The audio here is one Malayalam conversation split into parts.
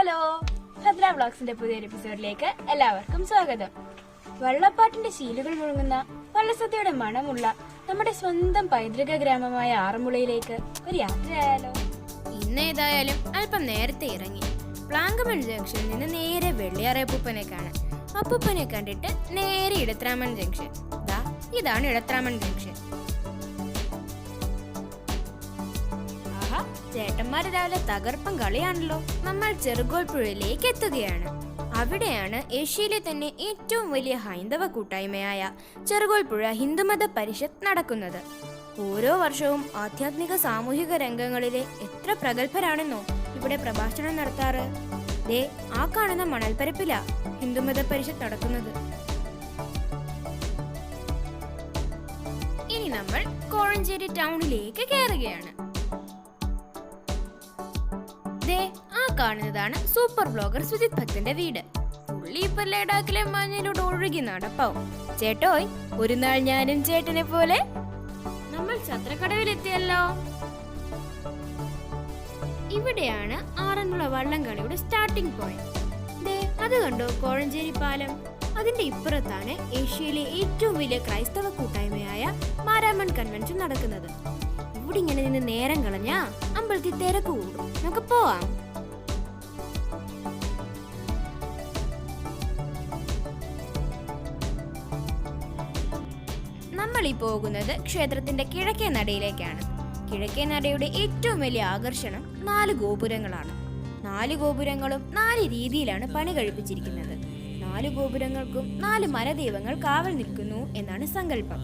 ഹലോ. ഭദ്ര വ്ളോഗ്സിന്റെ പുതിയൊരു എപ്പിസോഡിലേക്ക് എല്ലാവർക്കും സ്വാഗതം. വള്ളപ്പാട്ടിന്റെ ശീലുകൾ മുഴങ്ങുന്ന വള്ളസദ്യയുടെ മണമുള്ള നമ്മുടെ സ്വന്തം പൈതൃക ഗ്രാമമായ ആറന്മുളയിലേക്ക് ഒരു യാത്രയായാലോ? ഇന്ന് ഏതായാലും അല്പം നേരത്തെ ഇറങ്ങി. പ്ലാങ്കമൺ ജംഗ്ഷനിൽ നിന്ന് നേരെ വെള്ളിയാറയപ്പൂപ്പനെ കാണാൻ. അപ്പൂപ്പനെ കണ്ടിട്ട് നേരെ ഇടത്രാമൺ ജംഗ്ഷൻ. ഇതാണ് ഇടത്രാമൺ ജംഗ്ഷൻ. ചേട്ടന്മാര് രാവിലെ തകർപ്പൻ കളിയാണല്ലോ. നമ്മൾ ചെറുകോൽപ്പുഴയിലേക്ക് എത്തുകയാണ്. അവിടെയാണ് ഏഷ്യയിലെ തന്നെ ഏറ്റവും വലിയ ഹൈന്ദവ കൂട്ടായ്മയായ ചെറുകോൽപ്പുഴ ഹിന്ദുമത പരിഷത്ത് നടക്കുന്നത്. ഓരോ വർഷവും ആധ്യാത്മിക സാമൂഹിക രംഗങ്ങളിലെ എത്ര പ്രഗത്ഭരാണെന്നോ ഇവിടെ പ്രഭാഷണം നടത്താറ്. ദേ ആ കാണുന്ന മണൽപ്പരപ്പില ഹിന്ദുമത പരിഷത്ത് നടക്കുന്നത്. ഇനി നമ്മൾ കോഴഞ്ചേരി ടൗണിലേക്ക് കയറുകയാണ്. കാണുന്നതാണ് സൂപ്പർ ബ്ലോഗർ സുജിത് ഭക്തന്റെ വീട്. പുള്ളി ഇപ്പൊ ലഡാക്കിലെ മഞ്ഞിലൂടെ ഒഴുകി നടപ്പാവും ചേട്ടോയ് ഒരു നാൾ ഞാനും ചേട്ടനെ പോലെ നമ്മൾ ചത്രക്കടവിലെത്തിയല്ലോ. ഇവിടെയാണ് ആറന്മുള വള്ളംകളിയുടെ സ്റ്റാർട്ടിംഗ് പോയിന്റ് അത് കണ്ടോ കോഴഞ്ചേരി പാലം? അതിന്റെ ഇപ്പുറത്താണ് ഏഷ്യയിലെ ഏറ്റവും വലിയ ക്രൈസ്തവ കൂട്ടായ്മയായ മാരാമൺ കൺവെൻഷൻ നടക്കുന്നത്. ഇവിടെ ഇങ്ങനെ നിന്ന് നേരം കളഞ്ഞാ അമ്പലത്തിൽ തിരക്ക് കൂടും. നമുക്ക് പോവാം. നമ്മൾ ഈ പോകുന്നത് ക്ഷേത്രത്തിന്റെ കിഴക്കേ നടയിലേക്കാണ്. കിഴക്കേ നടയുടെ ഏറ്റവും വലിയ ആകർഷണം നാല് ഗോപുരങ്ങളാണ്. നാല് ഗോപുരങ്ങളും നാല് രീതിയിലാണ് പണി കഴിപ്പിച്ചിരിക്കുന്നത്. നാല് ഗോപുരങ്ങൾക്കും നാല് മരദൈവങ്ങൾ കാവൽ നിൽക്കുന്നു എന്നാണ് സങ്കല്പം.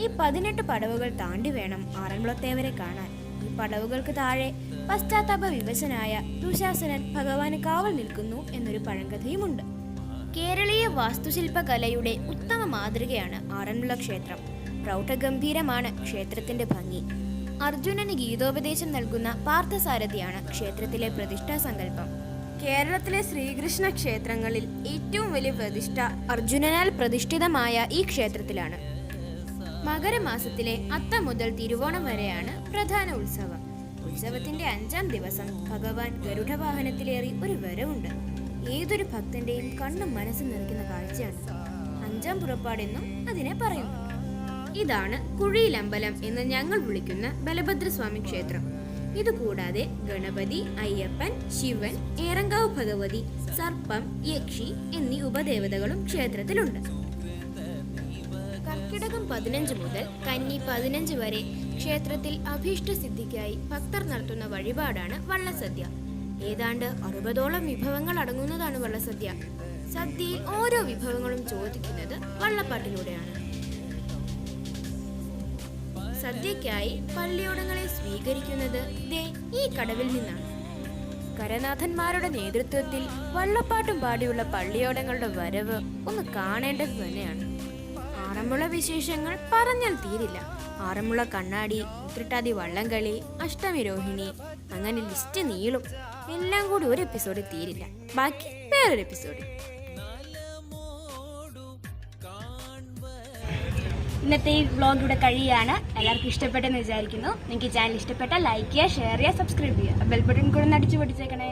ഈ പതിനെട്ട് പടവുകൾ താണ്ടി വേണം ആറന്മുളത്തേവരെ കാണാൻ. ഈ പടവുകൾക്ക് താഴെ പശ്ചാത്താപ വിവശനായ ദുശാസനൻ ഭഗവാന് കാവൽ നിൽക്കുന്നു എന്നൊരു പഴങ്കഥയുമുണ്ട്. കേരളീയ വാസ്തുശില്പകലയുടെ ഉത്തമ മാതൃകയാണ് ആറന്മുള ക്ഷേത്രം. പ്രൗഢഗംഭീരമാണ് ക്ഷേത്രത്തിന്റെ ഭംഗി. അർജുനന് ഗീതോപദേശം നൽകുന്ന പാർത്ഥസാരഥിയാണ് ക്ഷേത്രത്തിലെ പ്രതിഷ്ഠാ സങ്കല്പം. കേരളത്തിലെ ശ്രീകൃഷ്ണ ക്ഷേത്രങ്ങളിൽ ഏറ്റവും വലിയ പ്രതിഷ്ഠ അർജുനനാൽ പ്രതിഷ്ഠിതമായ ഈ ക്ഷേത്രത്തിലാണ്. മകരമാസത്തിലെ അത്ത മുതൽ തിരുവോണം വരെയാണ് പ്രധാന ഉത്സവം. ഉത്സവത്തിന്റെ അഞ്ചാം ദിവസം ഭഗവാൻ ഗരുഡവാഹനത്തിലേറി ഒരു വരവുണ്ട്. ഏതൊരു ഭക്തന്റെയും കണ്ണും മനസ്സും നിറയ്ക്കുന്ന കാഴ്ചയാണ്. അഞ്ചാം പുറപ്പാടെന്നും അതിനെ പറയുന്നു. ഇതാണ് കുഴിയിലമ്പലം എന്ന് ഞങ്ങൾ വിളിക്കുന്ന ബലഭദ്രസ്വാമി ക്ഷേത്രം. ഇതുകൂടാതെ ഗണപതി അയ്യപ്പൻ ശിവൻ ഏറങ്കാവ് ഭഗവതി സർപ്പം യക്ഷി എന്നീ ഉപദേവതകളും ക്ഷേത്രത്തിലുണ്ട്. കർക്കിടകം പതിനഞ്ച് മുതൽ കന്നി പതിനഞ്ച് വരെ ക്ഷേത്രത്തിൽ അഭീഷ്ട സിദ്ധിക്കായി ഭക്തർ നടത്തുന്ന വഴിപാടാണ് വള്ളസദ്യ. ഏതാണ്ട് അറുപതോളം വിഭവങ്ങൾ അടങ്ങുന്നതാണ് വള്ളസദ്യ. സദ്യയിൽ ഓരോ വിഭവങ്ങളും ചോദിക്കുന്നത് വള്ളപ്പാട്ടിലൂടെയാണ്. സദ്യക്കായി പള്ളിയോടങ്ങളെ സ്വീകരിക്കുന്നത് ദേ ഈ കടവിൽ നിന്നാണ്. കരനാഥന്മാരുടെ നേതൃത്വത്തിൽ വള്ളപ്പാട്ടും പാടിയുള്ള പള്ളിയോടങ്ങളുടെ വരവ് ഒന്ന് കാണേണ്ടത് തന്നെയാണ്. ആറന്മുള വിശേഷങ്ങൾ പറഞ്ഞാൽ തീരില്ല. ആറന്മുള കണ്ണാടി ഉത്രട്ടാതി വള്ളംകളി അഷ്ടമിരോഹിണി അങ്ങനെ ലിസ്റ്റ് നീളും. എല്ലാം കൂടി ഒരു എപ്പിസോഡിൽ തീരില്ല. ബാക്കി വേറൊരു എപ്പിസോഡിൽ ഇന്നത്തെ ഈ വ്ളോഗ് ഇവിടെ കഴിയാണ്. എല്ലാവർക്കും ഇഷ്ടപ്പെട്ടെന്ന് വിചാരിക്കുന്നു. നിങ്ങൾക്ക് ചാനൽ ഇഷ്ടപ്പെട്ടാൽ ലൈക്ക് ചെയ്യുക ഷെയർ ചെയ്യുക സബ്സ്ക്രൈബ് ചെയ്യുക. ബെൽ ബട്ടൺ കൂടെ ഒന്ന് അടിച്ചു പൊട്ടിച്ചേക്കണേ.